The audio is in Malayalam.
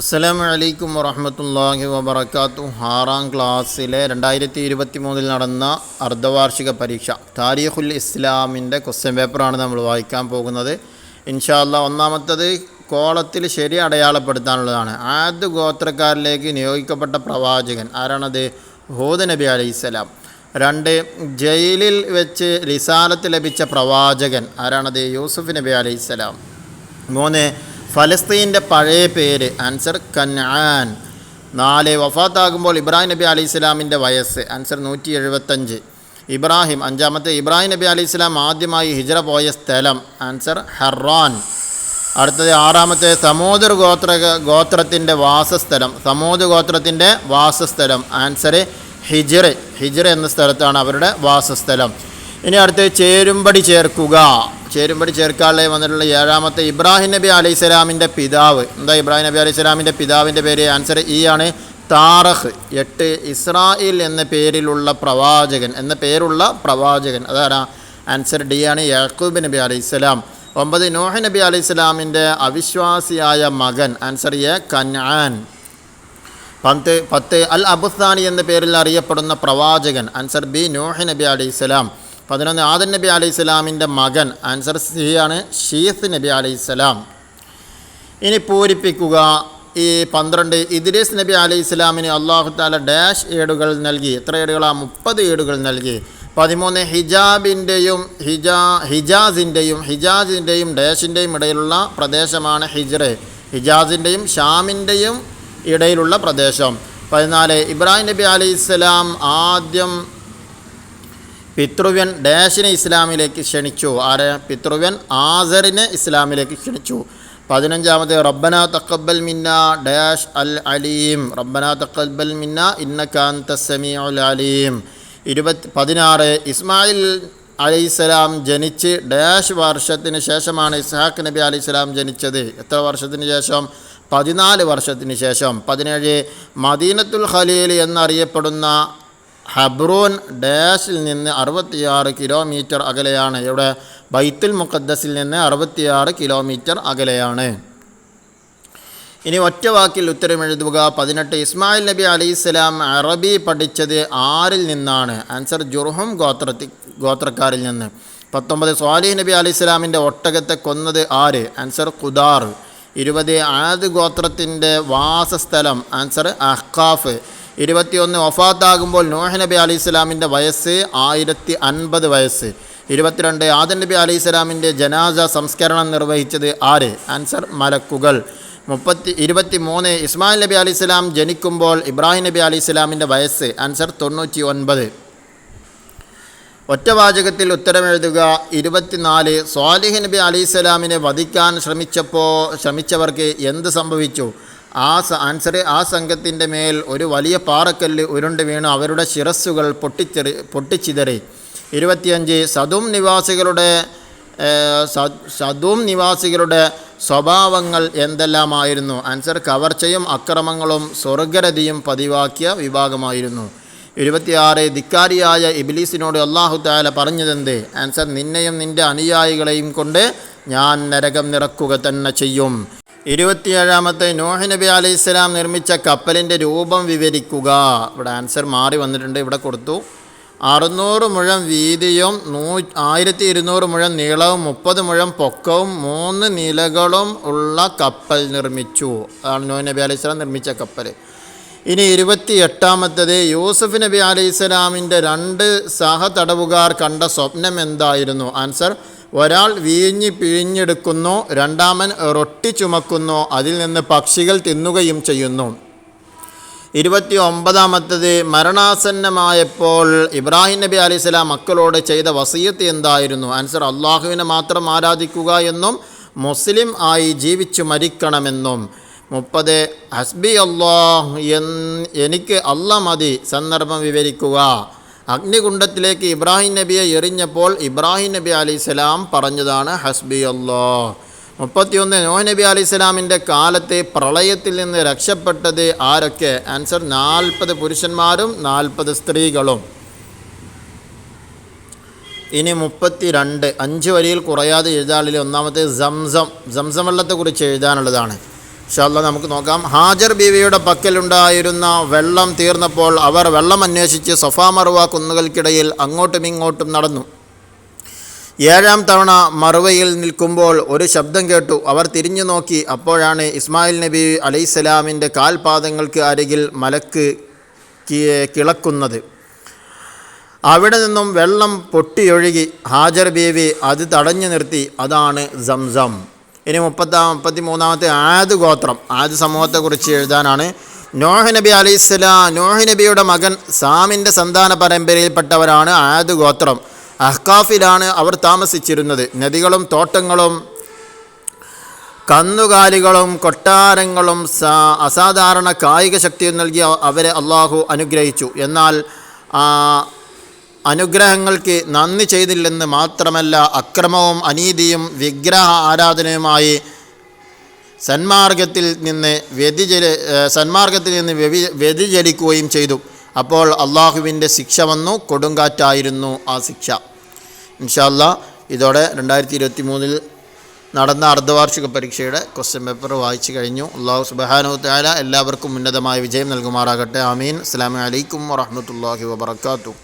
അസ്സലാമു അലൈക്കും വറഹമത്തല്ലാഹി വബർക്കാത്തു ആറാം ക്ലാസ്സിലെ രണ്ടായിരത്തി ഇരുപത്തി മൂന്നിൽ നടന്ന അർദ്ധവാർഷിക പരീക്ഷ. താരീഖുൽ ഇസ്ലാമിന്റെ ക്വസ്റ്റ്യൻ പേപ്പറാണ് നമ്മൾ വായിക്കാൻ പോകുന്നത്. ഇൻഷാല്ല ഒന്നാമത്തത് കോളത്തിൽ ശരി അടയാളപ്പെടുത്താനുള്ളതാണ്. ആദ്യ ഗോത്രക്കാരിലേക്ക് നിയോഗിക്കപ്പെട്ട പ്രവാചകൻ ആരാണത്? ഹൂദ് നബി അലൈഹിസ്സലാം രണ്ട് ജയിലിൽ വെച്ച് റിസാലത്ത് ലഭിച്ച പ്രവാചകൻ ആരാണത്? യൂസുഫ് നബി അലൈഹിസ്സലാം മൂന്ന് ഫലസ്തീന്റെ പഴയ പേര് ആൻസർ കൻആൻ. നാല് വഫാത്താകുമ്പോൾ ഇബ്രാഹിം നബി അലി ഇസ്ലാമിന്റെ വയസ്സ് ആൻസർ നൂറ്റി എഴുപത്തഞ്ച് ഇബ്രാഹിം അഞ്ചാമത്തെ ഇബ്രാഹിം നബി അലി ഇസ്ലാം ആദ്യമായി ഹിജ്റ പോയ സ്ഥലം ആൻസർ ഹർറാൻ അടുത്തത് ആറാമത്തെ സമോദർ ഗോത്ര ഗോത്രത്തിന്റെ വാസസ്ഥലം സമൂദ് ഗോത്രത്തിന്റെ വാസസ്ഥലം ആൻസർ ഹിജ്റ ഹിജ്റ എന്ന സ്ഥലത്താണ് അവരുടെ വാസസ്ഥലം. ഇനി അടുത്ത് ചേരുംപടി ചേർക്കുക. ചേരുംപടി ചേർക്കാനുള്ള വന്നിട്ടുള്ള ഏഴാമത്തെ ഇബ്രാഹിം നബി അലൈഹി സ്വലാമിന്റെ പിതാവ്. എന്താ ഇബ്രാഹിം നബി അലൈഹി സ്വലാമിന്റെ പിതാവിന്റെ പേര്? ആൻസർ ഈ ആണ്. താറഹ് എട്ട് ഇസ്രായേൽ എന്ന പേരിലുള്ള പ്രവാചകൻ എന്ന പേരുള്ള പ്രവാചകൻ. അതാണ് ആൻസർ ഡി ആണ് യാക്കൂബ് നബി അലൈഹി സ്വലാം. ഒമ്പത് നോഹ നബി അലൈഹി സ്വലാമിന്റെ അവിശ്വാസിയായ മകൻ. ആൻസർ എ കൻആൻ പത്ത് പത്ത് അൽ അബുസ്ഥാനി എന്ന പേരിൽ അറിയപ്പെടുന്ന പ്രവാചകൻ. ആൻസർ ബി നോഹ നബി അലൈഹി സ്വലാം. പതിനൊന്ന് ആദൻ നബി അലൈഹി സ്വലാമിന്റെ മകൻ. ആൻസർ സി ആണ്. ഷീസ് നബി അലൈഹി സ്വലാം. ഇനി പൂരിപ്പിക്കുക. ഈ പന്ത്രണ്ട് ഇദ്രീസ് നബി അലൈഹി സ്വലാമിന് അള്ളാഹു താല ഡാഷ് ഏടുകൾ നൽകി. എത്ര ഏടുകളാണ് മുപ്പത് ഏടുകൾ നൽകി. പതിമൂന്ന് ഹിജാബിന്റെയും ഹിജാ ഹിജാസിന്റെയും ഹിജാസിന്റെയും ഡാഷിന്റെയും ഇടയിലുള്ള പ്രദേശമാണ് ഹിജ്റ്. ഹിജാസിന്റെയും ഷാമിന്റെയും ഇടയിലുള്ള പ്രദേശം. പതിനാല് ഇബ്രാഹിം നബി അലൈഹി സ്വലാം ആദ്യം പിതൃവ്യൻ ഡാഷിനെ ഇസ്ലാമിലേക്ക് ക്ഷണിച്ചു. ആരെ? പിതൃവ്യൻ ആസറിനെ ഇസ്ലാമിലേക്ക് ക്ഷണിച്ചു. പതിനഞ്ചാമത് റബ്ബന തക്കബൽ മിന്ന ഡാഷ് അൽ അലീം. റബ്ബന തക്കബൽ മിന്ന ഇന്നക്കാന്ത സമീഉൽ അലീം. ഇരുപത്തി പതിനാറ് ഇസ്മായിൽ അലൈഹിസ്സലാം ജനിച്ച് ഡാഷ് വർഷത്തിന് ശേഷമാണ് ഇസ്ഹാഖ് നബി അലൈഹിസ്സലാം ജനിച്ചത്. എത്ര വർഷത്തിന് ശേഷം? പതിനാല് വർഷത്തിന് ശേഷം. പതിനേഴ് മദീനത്തുൽ ഖലീൽ എന്നറിയപ്പെടുന്ന ഹബ്രോൻ ഡാഷിൽ നിന്ന് അറുപത്തിയാറ് കിലോമീറ്റർ അകലെയാണ്. ഇവിടെ ബൈത്തുൽ മുഖദ്ദസിൽ നിന്ന് അറുപത്തിയാറ് കിലോമീറ്റർ അകലെയാണ്. ഇനി ഒറ്റ വാക്കിൽ ഉത്തരം എഴുതുക. പതിനെട്ട് ഇസ്മായിൽ നബി അലൈഹിസ്സലാം അറബി പഠിച്ചത് ആരിൽ നിന്നാണ്? ആൻസർ ജുർഹും ഗോത്രത്തി ഗോത്രക്കാരിൽ നിന്ന്. പത്തൊമ്പത് സ്വാലിഹ് നബി അലൈഹിസ്സലാമിന്റെ ഒട്ടകത്തെ കൊന്നത് ആര്? ആൻസർ ഖുദാർ. ഇരുപത് ആദ് ഗോത്രത്തിന്റെ വാസസ്ഥലം. ആൻസർ അഹ്കാഫ്. ഇരുപത്തിയൊന്ന് വഫാത്താകുമ്പോൾ നോഹ് നബി അലൈഹി വയസ്സ് ആയിരത്തി അൻപത് വയസ്സ്. ഇരുപത്തിരണ്ട് ആദൻ നബി അലൈഹി സ്വലാമിന്റെ ജനാസ സംസ്കരണം നിർവഹിച്ചത് ആര്? ആൻസർ മലക്കുകൾ. മുപ്പത്തി ഇരുപത്തി മൂന്ന് ഇസ്മായിൽ നബി അലൈഹി സ്വലാം ജനിക്കുമ്പോൾ ഇബ്രാഹിം നബി അലൈഹി സ്വലാമിന്റെ വയസ്സ് ആൻസർ തൊണ്ണൂറ്റി ഒൻപത് ഒറ്റവാചകത്തിൽ ഉത്തരമെഴുതുക. ഇരുപത്തിനാല് സ്വാലിഹ് നബി അലൈഹി സ്വലാമിനെ വധിക്കാൻ ശ്രമിച്ചപ്പോൾ ശ്രമിച്ചവർക്ക് എന്ത് സംഭവിച്ചു? ആ ആൻസർ ആ സംഘത്തിന്റെ മേൽ ഒരു വലിയ പാറക്കല്ല് ഉരുണ്ട് വീണു അവരുടെ ശിരസ്സുകൾ പൊട്ടിച്ചെറി പൊട്ടിച്ചിതറി. ഇരുപത്തിയഞ്ച് സതും നിവാസികളുടെ സതും നിവാസികളുടെ സ്വഭാവങ്ങൾ എന്തെല്ലാമായിരുന്നു? ആൻസർ കവർച്ചയും അക്രമങ്ങളും സ്വർഗരതിയും പതിവാക്കിയ വിഭാഗമായിരുന്നു. ഇരുപത്തിയാറ് ധിക്കാരിയായ ഇബിലീസിനോട് അള്ളാഹു താല പറഞ്ഞതെന്ത്? ആൻസർ നിന്നെയും നിന്റെ അനുയായികളെയും കൊണ്ട് ഞാൻ നരകം നിറക്കുക തന്നെ ചെയ്യും. ഇരുപത്തിയേഴാമത്തെ നോഹ് നബി അലൈഹി ഇസ്ലാം നിർമ്മിച്ച കപ്പലിന്റെ രൂപം വിവരിക്കുക. ഇവിടെ ആൻസർ മാറി വന്നിട്ടുണ്ട്. ഇവിടെ കൊടുത്തു. അറുന്നൂറ് മുഴം വീതിയും നൂ ആയിരത്തി ഇരുന്നൂറ് മുഴം നീളവും മുപ്പത് മുഴം പൊക്കവും മൂന്ന് നിലകളും ഉള്ള കപ്പൽ നിർമ്മിച്ചു. അതാണ് നോഹ് നബി അലൈഹി നിർമ്മിച്ച കപ്പൽ ഇനി ഇരുപത്തി എട്ടാമത്തത് യൂസുഫ് നബി അലൈഹി സ്വലാമിന്റെ രണ്ട് സഹതടവുകാർ കണ്ട സ്വപ്നം എന്തായിരുന്നു? ആൻസർ ഒരാൾ വീഞ്ഞ് പിഴിഞ്ഞെടുക്കുന്നു രണ്ടാമൻ റൊട്ടി ചുമക്കുന്നു അതിൽ നിന്ന് പക്ഷികൾ തിന്നുകയും ചെയ്യുന്നു. ഇരുപത്തി ഒമ്പതാമത്തത് മരണാസന്നമായപ്പോൾ ഇബ്രാഹിം നബി അലൈഹി സ്വലാം മക്കളോട് ചെയ്ത വസീയത്ത് എന്തായിരുന്നു? ആൻസർ അള്ളാഹുവിനെ മാത്രം ആരാധിക്കുക എന്നും മുസ്ലിം ആയി ജീവിച്ചു മരിക്കണമെന്നും. മുപ്പത് ഹസ്ബി അള്ളാഹ് എനിക്ക് അല്ല മതി സന്ദർഭം വിവരിക്കുക. അഗ്നികുണ്ഡത്തിലേക്ക് ഇബ്രാഹിം നബിയെ എറിഞ്ഞപ്പോൾ ഇബ്രാഹിം നബി അലൈഹി സ്വലാം പറഞ്ഞതാണ് ഹസ്ബി അല്ലോ മുപ്പത്തിയൊന്ന് നോഹ് നബി അലൈഹി സ്വലാമിന്റെ കാലത്തെ പ്രളയത്തിൽ നിന്ന് രക്ഷപ്പെട്ടത് ആരൊക്കെ? ആൻസർ നാൽപ്പത് പുരുഷന്മാരും നാൽപ്പത് സ്ത്രീകളും. ഇനി മുപ്പത്തി രണ്ട് അഞ്ച് വരിയിൽ കുറയാതെ എഴുതാനുള്ള ഒന്നാമത്തെ സംസം സംസം വെള്ളത്തെക്കുറിച്ച് എഴുതാനുള്ളതാണ്. ഇൻഷാല്ല നമുക്ക് നോക്കാം. ഹാജർ ബീവിയുടെ പക്കലുണ്ടായിരുന്ന വെള്ളം തീർന്നപ്പോൾ അവർ വെള്ളം അന്വേഷിച്ച് സഫാ മറുവ കുന്നുകൾക്കിടയിൽ അങ്ങോട്ടും ഇങ്ങോട്ടും നടന്നു. ഏഴാം തവണ മറുവയിൽ നിൽക്കുമ്പോൾ ഒരു ശബ്ദം കേട്ടു. അവർ തിരിഞ്ഞു നോക്കി. അപ്പോഴാണ് ഇസ്മായിൽ നബി അലൈസലാമിന്റെ കാൽപാദങ്ങൾക്ക് അരികിൽ മലക്ക് കിളക്കുന്നത്. അവിടെ നിന്നും വെള്ളം പൊട്ടിയൊഴുകി. ഹാജർ ബീവി അത് തടഞ്ഞു നിർത്തി. അതാണ് സംസം. ഇനി മുപ്പത്താ മുപ്പത്തി മൂന്നാമത്തെ ആദ് ഗോത്രം ആദ് സമൂഹത്തെക്കുറിച്ച് എഴുതാനാണ്. നോഹ് നബി അലൈഹിസ്സലാം നോഹ് നബിയുടെ മകൻ സാമിന്റെ സന്താന പരമ്പരയിൽപ്പെട്ടവരാണ് ആദ് ഗോത്രം. അഹ്കാഫിലാണ് അവർ താമസിച്ചിരുന്നത്. നദികളും തോട്ടങ്ങളും കന്നുകാലികളും കൊട്ടാരങ്ങളും അസാധാരണ കായിക ശക്തിയും നൽകി അവരെ അള്ളാഹു അനുഗ്രഹിച്ചു. എന്നാൽ അനുഗ്രഹങ്ങൾക്ക് നന്ദി ചെയ്തില്ലെന്ന് മാത്രമല്ല അക്രമവും അനീതിയും വിഗ്രഹ ആരാധനയുമായി സന്മാർഗത്തിൽ നിന്ന് വ്യതിചരി സന്മാർഗത്തിൽ നിന്ന് വ്യതി വ്യതിചരിക്കുകയും ചെയ്തു. അപ്പോൾ അള്ളാഹുവിന്റെ ശിക്ഷ വന്നു കൊടുങ്കാറ്റായിരുന്നു ആ ശിക്ഷ. ഇൻഷാല്ല ഇതോടെ രണ്ടായിരത്തി ഇരുപത്തി മൂന്നിൽ നടന്ന അർദ്ധവാർഷിക പരീക്ഷയുടെ ക്വസ്റ്റ്യൻ പേപ്പർ വായിച്ചു കഴിഞ്ഞു. അള്ളാഹു സുബാനു താല എല്ലാവർക്കും ഉന്നതമായ വിജയം നൽകുമാറാകട്ടെ. ആമീൻ. അസ്സാം വലൈക്കും വാഹമത്തല്ലാഹി വാബർക്കാത്തു